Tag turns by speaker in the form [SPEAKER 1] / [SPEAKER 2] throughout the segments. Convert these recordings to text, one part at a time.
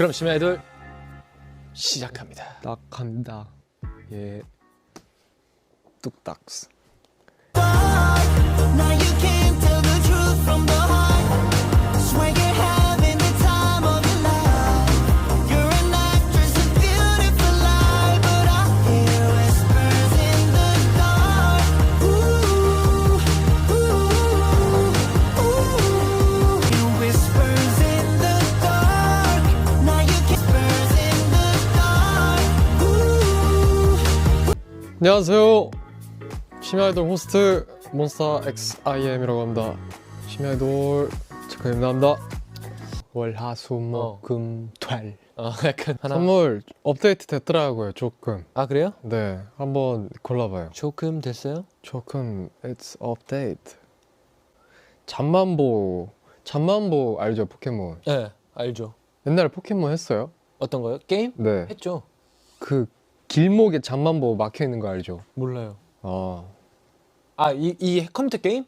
[SPEAKER 1] 그럼 심야 아이돌 시작합니다.
[SPEAKER 2] 낙합니다. 예. 뚝딱스.
[SPEAKER 3] Now you can't tell the truth from the heart. Swear
[SPEAKER 2] 안녕하세요. 심야아이돌 호스트 몬스타 XIM이라고 합니다. 심야아이돌 체크입니다. 월화수목금토일
[SPEAKER 1] 어, 약간 하나.
[SPEAKER 2] 선물 업데이트 됐더라고요. 조금.
[SPEAKER 1] 아 그래요?
[SPEAKER 2] 네, 한번 골라봐요.
[SPEAKER 1] 조금 됐어요?
[SPEAKER 2] 조금 it's update. 잠만보 잠만보 알죠 포켓몬?
[SPEAKER 1] 네, 알죠.
[SPEAKER 2] 옛날에 포켓몬 했어요?
[SPEAKER 1] 어떤 거요? 게임?
[SPEAKER 2] 네.
[SPEAKER 1] 했죠.
[SPEAKER 2] 그 길목에 잠만보 막혀 있는 거 알죠?
[SPEAKER 1] 몰라요.
[SPEAKER 2] 아,
[SPEAKER 1] 아 이 이 컴퓨터 게임?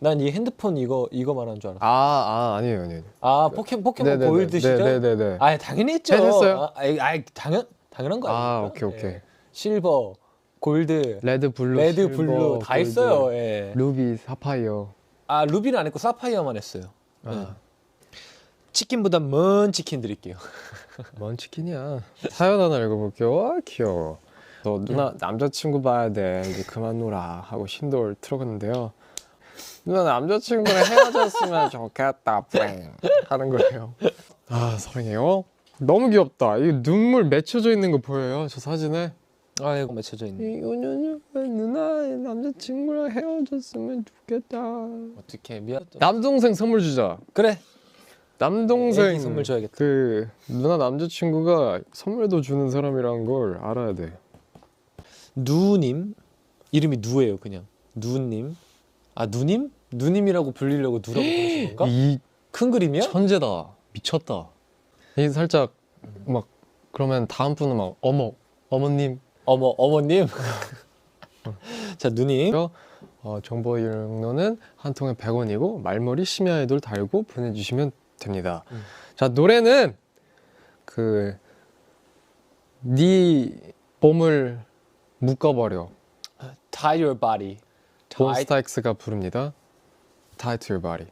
[SPEAKER 1] 난 이 핸드폰 이거 이거 말하는 줄 알았어.
[SPEAKER 2] 아, 아 아니에요, 아니에요.
[SPEAKER 1] 아 포켓 포켓몬
[SPEAKER 2] 네네네.
[SPEAKER 1] 골드 시절?
[SPEAKER 2] 네네네.
[SPEAKER 1] 아 당연히 했죠.
[SPEAKER 2] 했어요?
[SPEAKER 1] 아, 아이, 아이, 당연 당연한 거
[SPEAKER 2] 아,
[SPEAKER 1] 아닙니까?
[SPEAKER 2] 오케이, 오케이.
[SPEAKER 1] 예. 실버, 골드,
[SPEAKER 2] 레드, 블루,
[SPEAKER 1] 레드,
[SPEAKER 2] 실버,
[SPEAKER 1] 블루 다
[SPEAKER 2] 골드,
[SPEAKER 1] 있어요. 예.
[SPEAKER 2] 루비, 사파이어.
[SPEAKER 1] 아 루비는 안 했고 사파이어만 했어요. 네.
[SPEAKER 2] 아,
[SPEAKER 1] 치킨보다 먼 치킨 드릴게요.
[SPEAKER 2] 뭔 치킨이야. 사연 하나 읽어볼게요. 와, 귀여워. 너 누나 남자친구 봐야 돼. 이제 그만 놀아 하고 신도를 틀어갔는데요. 누나 남자친구랑 헤어졌으면 좋겠다. 뿌잉 하는 거예요. 아 사랑해요. 너무 귀엽다. 이 눈물 맺혀져 있는 거 보여요? 저 사진에.
[SPEAKER 1] 아 이거 맺혀져 있네.
[SPEAKER 2] 이거는 누나의 남자친구랑 헤어졌으면 좋겠다.
[SPEAKER 1] 어떻게 미안.
[SPEAKER 2] 남동생 선물 주자.
[SPEAKER 1] 그래.
[SPEAKER 2] 남동생
[SPEAKER 1] 애기 선물 줘야겠다.
[SPEAKER 2] 그 누나 남자친구가 선물도 주는 사람이란 걸 알아야 돼.
[SPEAKER 1] 누님 이름이 누예요 그냥 누님 아 누님 누님이라고 불리려고 누라고 부르신 건가?
[SPEAKER 2] 이
[SPEAKER 1] 큰 그림이야?
[SPEAKER 2] 천재다. 미쳤다. 이 살짝 막 그러면 다음 분은 막 어머 어머님
[SPEAKER 1] 어머 어머님 자 누님
[SPEAKER 2] 어, 정보 이용료는 한 통에 100원이고 말머리 심야 아이돌 달고 보내주시면 됩니다.
[SPEAKER 1] 음.
[SPEAKER 2] 자 노래는 그네 몸을 묶어버려.
[SPEAKER 1] tie your body tie,
[SPEAKER 2] 몬스타엑스가 부릅니다. Tie to your body.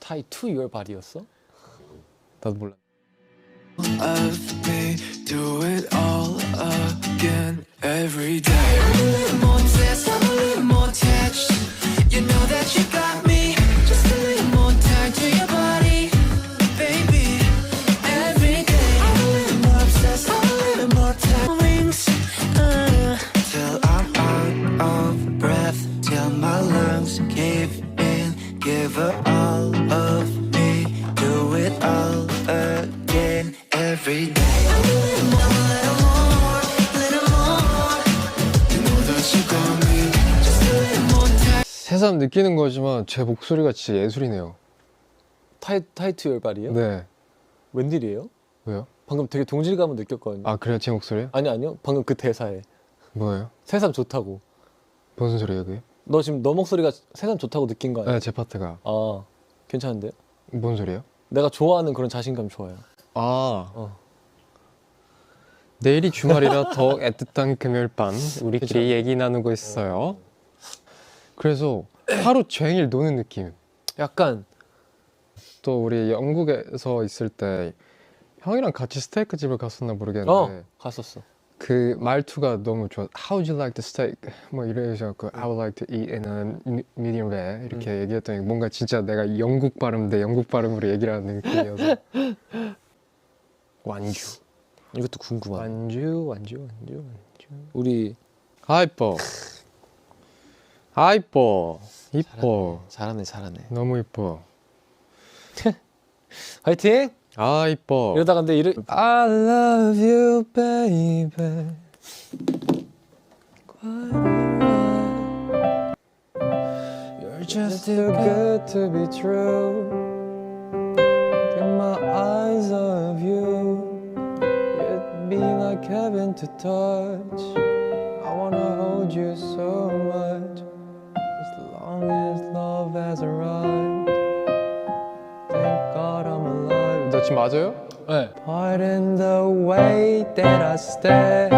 [SPEAKER 1] tie to your body였어?
[SPEAKER 2] 나도 몰라. 새삼 느끼는 거지만 제 목소리가 진짜 예술이네요.
[SPEAKER 1] to your body요?
[SPEAKER 2] 네.
[SPEAKER 1] 웬일이에요?
[SPEAKER 2] 왜요?
[SPEAKER 1] 방금 되게 동질감을 느꼈거든요
[SPEAKER 2] 아 그래요 제 목소리요?
[SPEAKER 1] 아니 아니요 방금 그 대사에
[SPEAKER 2] 뭐예요?
[SPEAKER 1] 새삼 좋다고
[SPEAKER 2] 무슨 소리예요 그게?
[SPEAKER 1] 너 지금 너 목소리가 새삼 좋다고 느낀 거 아니야?
[SPEAKER 2] 네, 제 파트가
[SPEAKER 1] 아 괜찮은데요?
[SPEAKER 2] 뭔 소리예요?
[SPEAKER 1] 내가 좋아하는 그런 자신감 좋아요
[SPEAKER 2] 아
[SPEAKER 1] 어.
[SPEAKER 2] 내일이 주말이라 더 애틋한 금요일 밤 우리끼리. 얘기 나누고 있어요. 그래서 하루 종일 노는 느낌.
[SPEAKER 1] 약간
[SPEAKER 2] 또 우리 영국에서 있을 때 형이랑 같이 스테이크 집을 갔었나 모르겠는데
[SPEAKER 1] 어 갔었어
[SPEAKER 2] 그 말투가 너무 좋아. How would you like the steak? 뭐 이래서 그 I would like to eat in a medium rare 이렇게 얘기했더니 뭔가 진짜 내가 영국 발음 대 영국 발음으로 얘기를 하는 느낌이어서 완주
[SPEAKER 1] 이것도 궁금하네
[SPEAKER 2] 완주 완주 완주 완주.
[SPEAKER 1] 우리
[SPEAKER 2] 아 이뻐 아 이뻐 이뻐.
[SPEAKER 1] 잘하네 잘하네.
[SPEAKER 2] 너무 이뻐.
[SPEAKER 1] 화이팅!
[SPEAKER 2] 아 이뻐.
[SPEAKER 1] 이러다 근데 이르
[SPEAKER 2] I love you baby. You're just too good to be true. In my eyes like heaven to touch I wanna hold you so much As long as love has arrived Thank God I'm alive 너 지금 맞아요?
[SPEAKER 1] 네.
[SPEAKER 2] Pardon the way that I stare.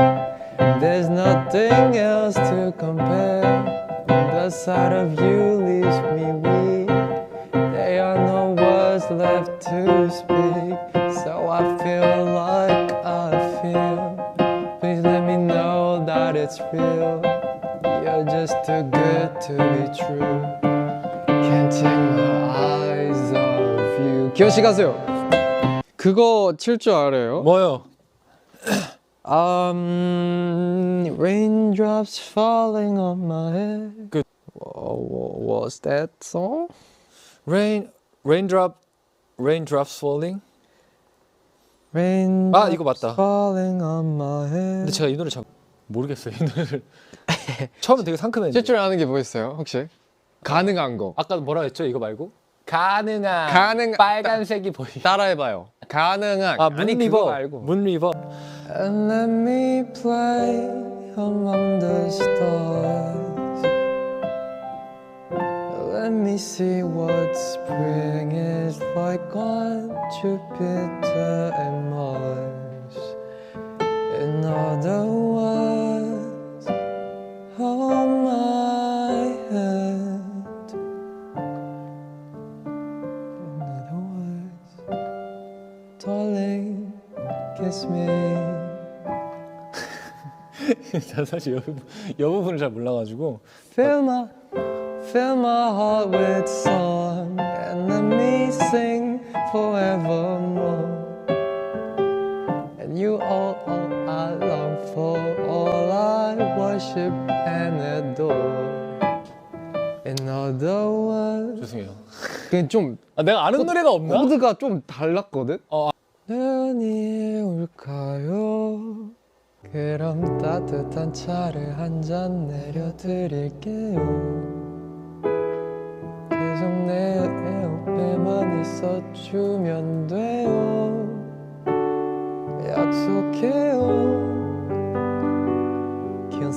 [SPEAKER 2] There's nothing else to compare. The sight of you leaves me weak. There are no words left to speak. So I feel like it's real. You're just too good to be true. Can't take my eyes off you. 기현 씨 가세요. 그거 칠 줄 알아요?
[SPEAKER 1] 뭐요?
[SPEAKER 2] Um, raindrops falling on my head.
[SPEAKER 1] Good.
[SPEAKER 2] Was that song?
[SPEAKER 1] Rain, raindrop, raindrops falling.
[SPEAKER 2] Rain.
[SPEAKER 1] 아, 이거 맞다.
[SPEAKER 2] Falling on my head.
[SPEAKER 1] 근데 제가 이 노래 잘 모르겠어요. 이 노래를. 처음에 되게 상큼했는데.
[SPEAKER 2] 칠줄 아는 게 뭐 있어요? 혹시? 가능한 거.
[SPEAKER 1] 아까 뭐라 했죠? 이거 말고? 가능한.
[SPEAKER 2] 가능-
[SPEAKER 1] 빨간색이 보이.
[SPEAKER 2] 따라해봐요. 가능한.
[SPEAKER 1] 아,
[SPEAKER 2] 아니
[SPEAKER 1] 문리버.
[SPEAKER 2] 말고.
[SPEAKER 1] 문리버.
[SPEAKER 2] And let me play among the stars. Let me see what spring is like on Jupiter and
[SPEAKER 1] 자, 사실 여, 여 부분을 잘 몰라가지고.
[SPEAKER 2] Fill my, fill my heart with song and let me sing forevermore. And you all, all I long for, all I worship and adore. In other words,
[SPEAKER 1] 죄송해요.
[SPEAKER 2] 그냥 좀
[SPEAKER 1] 아, 내가 아는 노래가 없나?
[SPEAKER 2] 코드가 좀 달랐거든.
[SPEAKER 1] 어.
[SPEAKER 2] 눈이 올까요? 그럼 따뜻한 차를 한 잔 내려드릴게요. 계속 내 옆에만 있어주면 돼요. 약속해요. 기현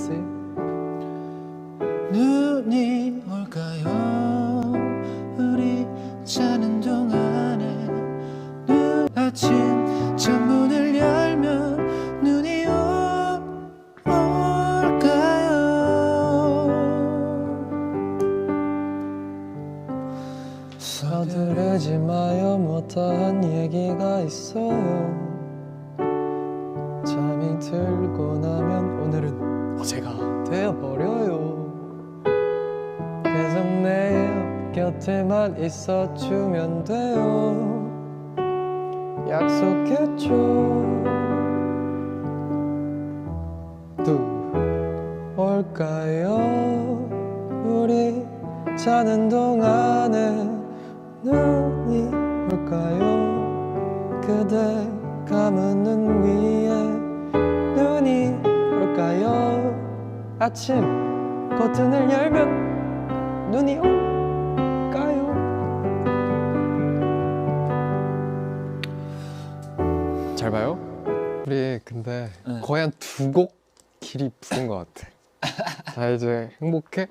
[SPEAKER 2] 곁에만 있어주면 돼요. 약속했죠 또 올까요? 우리 자는 동안에 눈이 올까요? 그대 감은 눈 위에 눈이 올까요? 아침 커튼을 열면 눈이 올 거의 한 두 곡 길이 부른 것 같아 자 이제 행복해?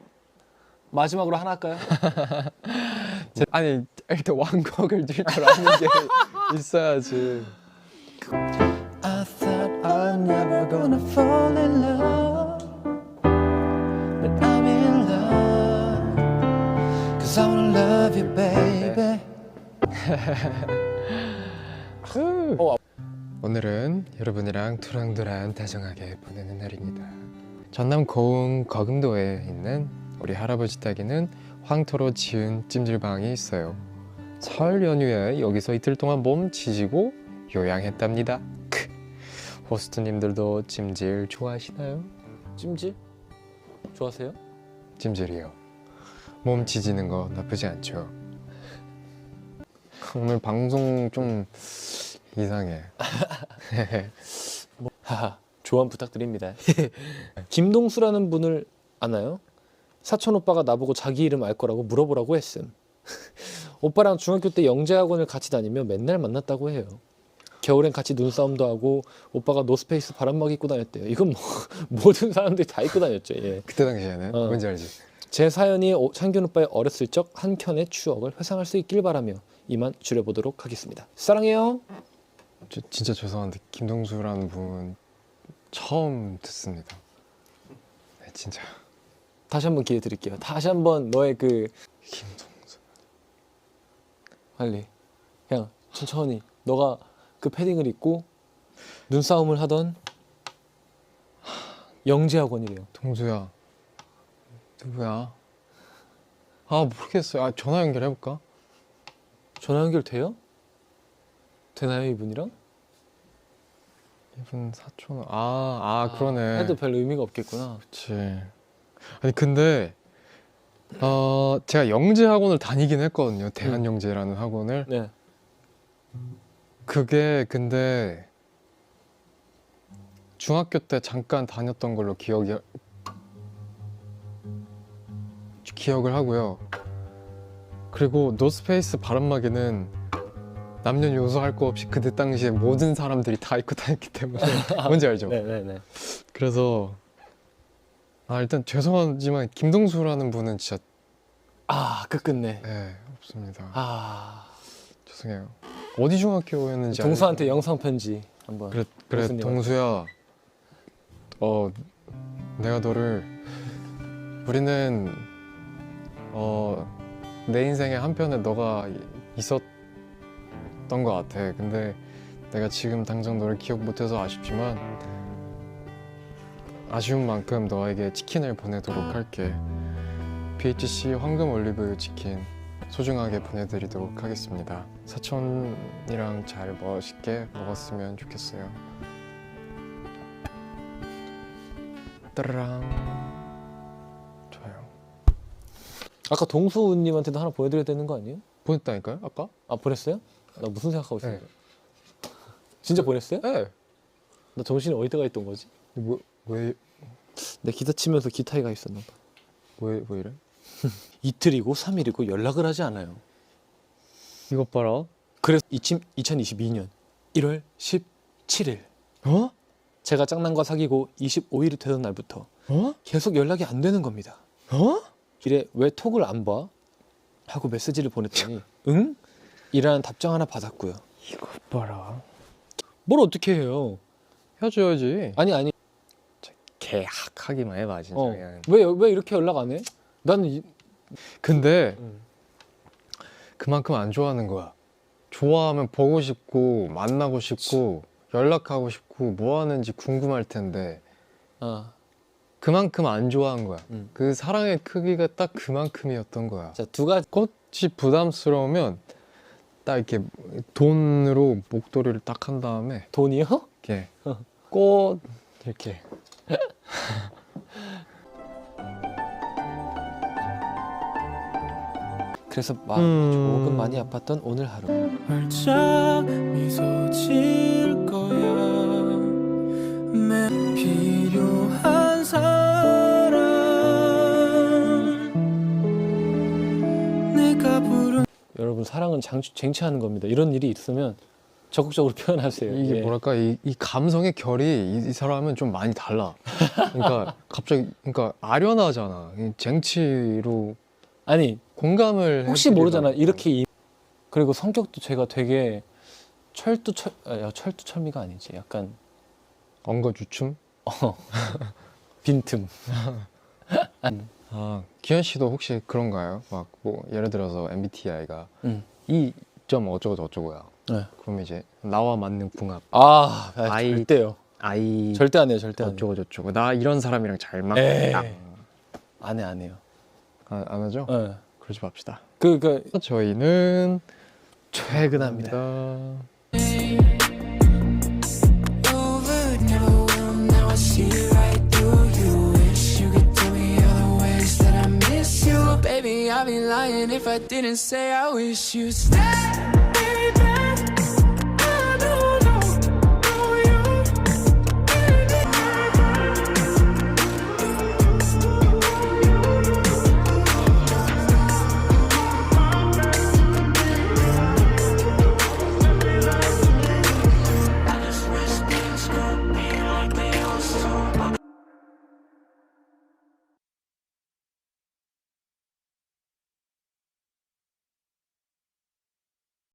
[SPEAKER 1] 마지막으로 하나 할까요?
[SPEAKER 2] 제- 아니 일단 왕곡을 줄줄 아는 게 있어야지
[SPEAKER 4] I thought I'm never gonna fall in love But I'm in love Cause I wanna love you baby
[SPEAKER 1] 어,
[SPEAKER 2] 오늘은 여러분이랑 두랑두랑 다정하게 보내는 날입니다 전남 고흥 거금도에 있는 우리 할아버지 댁에는 황토로 지은 찜질방이 있어요 설 연휴에 여기서 이틀 동안 몸 지지고 요양했답니다 크. 호스트님들도 찜질 좋아하시나요?
[SPEAKER 1] 찜질? 좋아하세요?
[SPEAKER 2] 찜질이요. 몸 지지는 거 나쁘지 않죠. 오늘 방송 좀 이상해.
[SPEAKER 1] 하하, 조언 부탁드립니다. 김동수라는 분을 아나요? 사촌 오빠가 나보고 자기 이름 알 거라고 물어보라고 했음. 오빠랑 중학교 때 영재학원을 같이 다니며 맨날 만났다고 해요. 겨울엔 같이 눈싸움도 하고 오빠가 노스페이스 바람막 입고 다녔대요. 이건 뭐 모든 사람들이 다 입고 다녔죠. 예.
[SPEAKER 2] 그때 당시에는
[SPEAKER 1] 어.
[SPEAKER 2] 뭔지 알지?
[SPEAKER 1] 제 사연이 오- 창균 오빠의 어렸을 적 한 켠의 추억을 회상할 수 있길 바라며 이만 줄여보도록 하겠습니다. 사랑해요.
[SPEAKER 2] 저, 진짜 죄송한데 김동수라는 분 처음 듣습니다. 네, 진짜
[SPEAKER 1] 다시 한번 기회 드릴게요. 다시 한번 너의 그
[SPEAKER 2] 김동수.
[SPEAKER 1] 빨리 그냥 천천히 너가 그 패딩을 입고 눈싸움을 하던 영재학원이래요.
[SPEAKER 2] 동수야 누구야? 아 모르겠어요. 아 전화 연결해 볼까?
[SPEAKER 1] 전화 연결 돼요? 되나요 이분이랑?
[SPEAKER 2] 이분 사촌 아아 그러네.
[SPEAKER 1] 해도 별 의미가 없겠구나.
[SPEAKER 2] 그치. 아니 근데 어 제가 영재 학원을 다니긴 했거든요. 대한 영재라는 학원을.
[SPEAKER 1] 네.
[SPEAKER 2] 그게 근데 중학교 때 잠깐 다녔던 걸로 기억이 기억을 하고요. 그리고 노스페이스 바람막이는 남녀노소 할 거 없이 그때 당시에 모든 사람들이 다 입고 다녔기 때문에 뭔지 알죠?
[SPEAKER 1] 네네네.
[SPEAKER 2] 그래서 아 일단 죄송하지만 김동수라는 분은 진짜
[SPEAKER 1] 아 끝끝내.
[SPEAKER 2] 네 없습니다.
[SPEAKER 1] 아
[SPEAKER 2] 죄송해요. 어디 중학교였는지
[SPEAKER 1] 동수한테
[SPEAKER 2] 알고-
[SPEAKER 1] 영상 편지 한번.
[SPEAKER 2] 그래 그래
[SPEAKER 1] 동수님한테.
[SPEAKER 2] 동수야 어 내가 너를 우리는 어 내 인생의 한 편에 너가 있었 던 것 같아. 근데 내가 지금 당장 너를 기억 못해서 아쉽지만 아쉬운 만큼 너에게 치킨을 보내도록 할게. BHC 황금 올리브 치킨 소중하게 보내드리도록 하겠습니다. 사촌이랑 잘 멋있게 먹었으면 좋겠어요. 따라랑 좋아요.
[SPEAKER 1] 아까 동수님한테도 하나 보여드려야 되는 거 아니에요?
[SPEAKER 2] 보냈다니까요? 아까?
[SPEAKER 1] 아 보냈어요? 나 무슨 생각하고 있었는데?
[SPEAKER 2] 네.
[SPEAKER 1] 진짜 보냈어요?
[SPEAKER 2] 네.
[SPEAKER 1] 나 정신이 어디다가 있던 거지?
[SPEAKER 2] 뭐 왜
[SPEAKER 1] 내 기타 치면서 기타에 가 있었나 봐.
[SPEAKER 2] 왜, 왜 이래?
[SPEAKER 1] 이틀이고 3일이고 연락을 하지 않아요.
[SPEAKER 2] 이것 봐라.
[SPEAKER 1] 그래서 2022년 1월 17일
[SPEAKER 2] 어?
[SPEAKER 1] 제가 짱남과 사귀고 25일이 되던 날부터
[SPEAKER 2] 어?
[SPEAKER 1] 계속 연락이 안 되는 겁니다.
[SPEAKER 2] 어?
[SPEAKER 1] 길에 왜 톡을 안 봐? 하고 메시지를 보냈더니 응? 이라는 답장 하나 받았고요.
[SPEAKER 2] 이것 봐라.
[SPEAKER 1] 뭘 어떻게 해요?
[SPEAKER 2] 헤어져야지.
[SPEAKER 1] 아니 아니
[SPEAKER 2] 개학하기만 해봐 진짜
[SPEAKER 1] 어.
[SPEAKER 2] 그냥.
[SPEAKER 1] 왜, 왜 이렇게 연락 안 해? 나는 이,
[SPEAKER 2] 근데
[SPEAKER 1] 음.
[SPEAKER 2] 그만큼 안 좋아하는 거야. 좋아하면 보고 싶고 만나고 싶고 연락하고 싶고 뭐 하는지 궁금할 텐데
[SPEAKER 1] 아,
[SPEAKER 2] 그만큼 안 좋아한 거야.
[SPEAKER 1] 음.
[SPEAKER 2] 그 사랑의 크기가 딱 그만큼이었던 거야.
[SPEAKER 1] 자, 두 가지
[SPEAKER 2] 꽃이 부담스러우면 딱 이렇게 돈으로 목도리를 딱 한 다음에
[SPEAKER 1] 돈이요?
[SPEAKER 2] 이렇게
[SPEAKER 1] 어.
[SPEAKER 2] 꽃 이렇게
[SPEAKER 1] 그래서 마음이
[SPEAKER 2] 음.
[SPEAKER 1] 조금 많이 아팠던 오늘 하루.
[SPEAKER 3] 활짝 미소 지을 거야 매 필요한
[SPEAKER 1] 사랑은 장, 쟁취하는 겁니다. 이런 일이 있으면 적극적으로 표현하세요.
[SPEAKER 2] 이게
[SPEAKER 1] 예.
[SPEAKER 2] 뭐랄까 이, 이 감성의 결이 이, 이 사람은 좀 많이 달라. 그러니까 갑자기 그러니까 아련하잖아. 이 쟁취로
[SPEAKER 1] 아니
[SPEAKER 2] 공감을
[SPEAKER 1] 혹시 모르잖아. 이렇게 이- 그리고 성격도 제가 되게 철두 철 아, 철두 철미가 아니지. 약간
[SPEAKER 2] 엉거주춤.
[SPEAKER 1] 어, 빈틈.
[SPEAKER 2] 아 기현 씨도 혹시 그런가요? 막 뭐 예를 들어서 MBTI가
[SPEAKER 1] 음.
[SPEAKER 2] 이점 어쩌고 저쩌고야.
[SPEAKER 1] 네.
[SPEAKER 2] 그럼 이제 나와 맞는 궁합.
[SPEAKER 1] 아, 아
[SPEAKER 2] 아이-
[SPEAKER 1] 절대요.
[SPEAKER 2] 아이
[SPEAKER 1] 절대 안 해요. 절대 안 해요.
[SPEAKER 2] 어쩌고 저쩌고. 나 이런 사람이랑 잘
[SPEAKER 1] 에이.
[SPEAKER 2] 맞다.
[SPEAKER 1] 안 해, 안 해요.
[SPEAKER 2] 아, 안 하죠?
[SPEAKER 1] 예.
[SPEAKER 2] 그러지 맙시다.
[SPEAKER 1] 그, 그,
[SPEAKER 2] 저희는
[SPEAKER 1] 퇴근합니다.
[SPEAKER 3] over lying if I didn't say I wish you stay